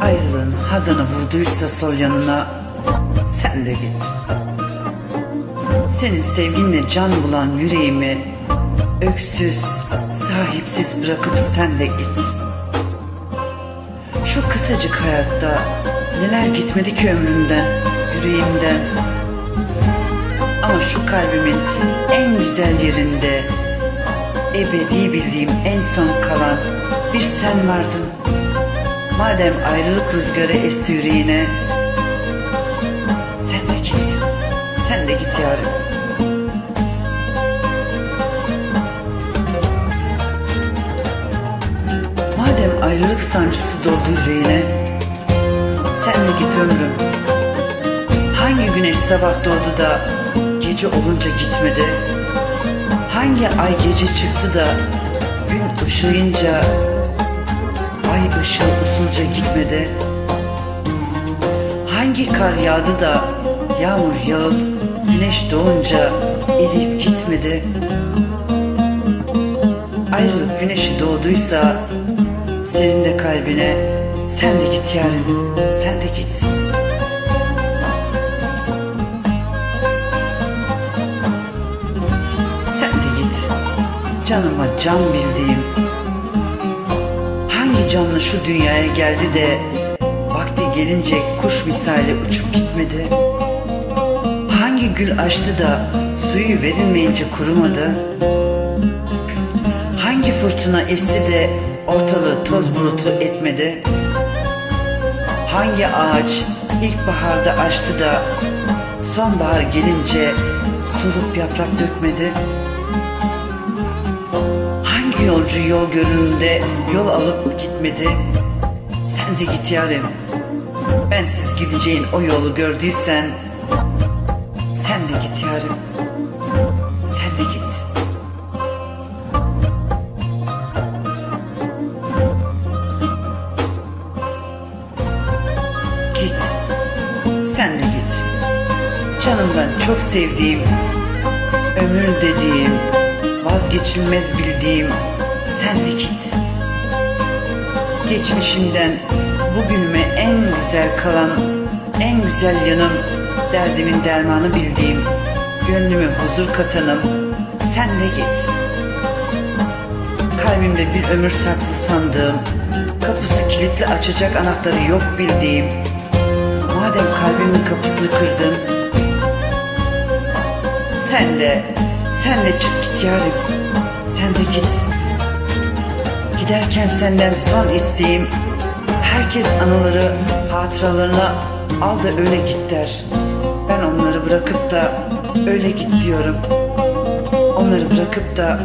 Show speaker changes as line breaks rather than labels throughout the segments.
Ayrılığın hazanı vurduysa sol yanına sen de git. Senin sevginle can bulan yüreğimi öksüz, sahipsiz bırakıp sen de git. Şu kısacık hayatta neler gitmedi ki ömrümden, yüreğimden. Ama şu kalbimin en güzel yerinde ebedi bildiğim en son kalan bir sen vardın. Madem ayrılık rüzgarı esti yüreğine sen de git, sen de git yarım. Madem ayrılık sancısı doldu yüreğine sen de git ömrüm. Hangi güneş sabah doğdu da gece olunca gitmedi? Hangi ay gece çıktı da gün ışığınca ay ışığı usulca gitmedi? Hangi kar yağdı da yağmur yağıp güneş doğunca eriyip gitmedi? Ayrılık güneşi doğduysa senin de kalbine sen de git yarın, sen de git. Sen de git. Canıma can bildiğim. Hangi canlı şu dünyaya geldi de vakti gelince kuş misali uçup gitmedi? Hangi gül açtı da suyu verilmeyince kurumadı? Hangi fırtına esti de ortalığı toz bulutu etmedi? Hangi ağaç ilkbaharda açtı da sonbahar gelince solup yaprak dökmedi? Yolcu yol görünümde yol alıp gitmedi? Sen de git yarim. Bensiz gideceğin o yolu gördüysen sen de git yarim. Sen de git. Git. Sen de git. Canımdan çok sevdiğim, ömür dediğim, vazgeçilmez bildiğim sen de git. Geçmişimden bugünüme en güzel kalan, en güzel yanım, derdimin dermanı bildiğim, gönlüme huzur katanım sen de git. Kalbimde bir ömür saklı sandığım, kapısı kilitli açacak anahtarı yok bildiğim, madem kalbimin kapısını kırdın, sen de, sen de çık git yarim, sen de git. Giderken senden son isteğim, herkes anıları, hatıralarına al da öyle git der. Ben onları bırakıp da öyle git diyorum. Onları bırakıp da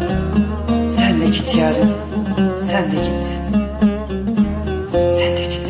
sen de git yarim, sen de git. Sen de git.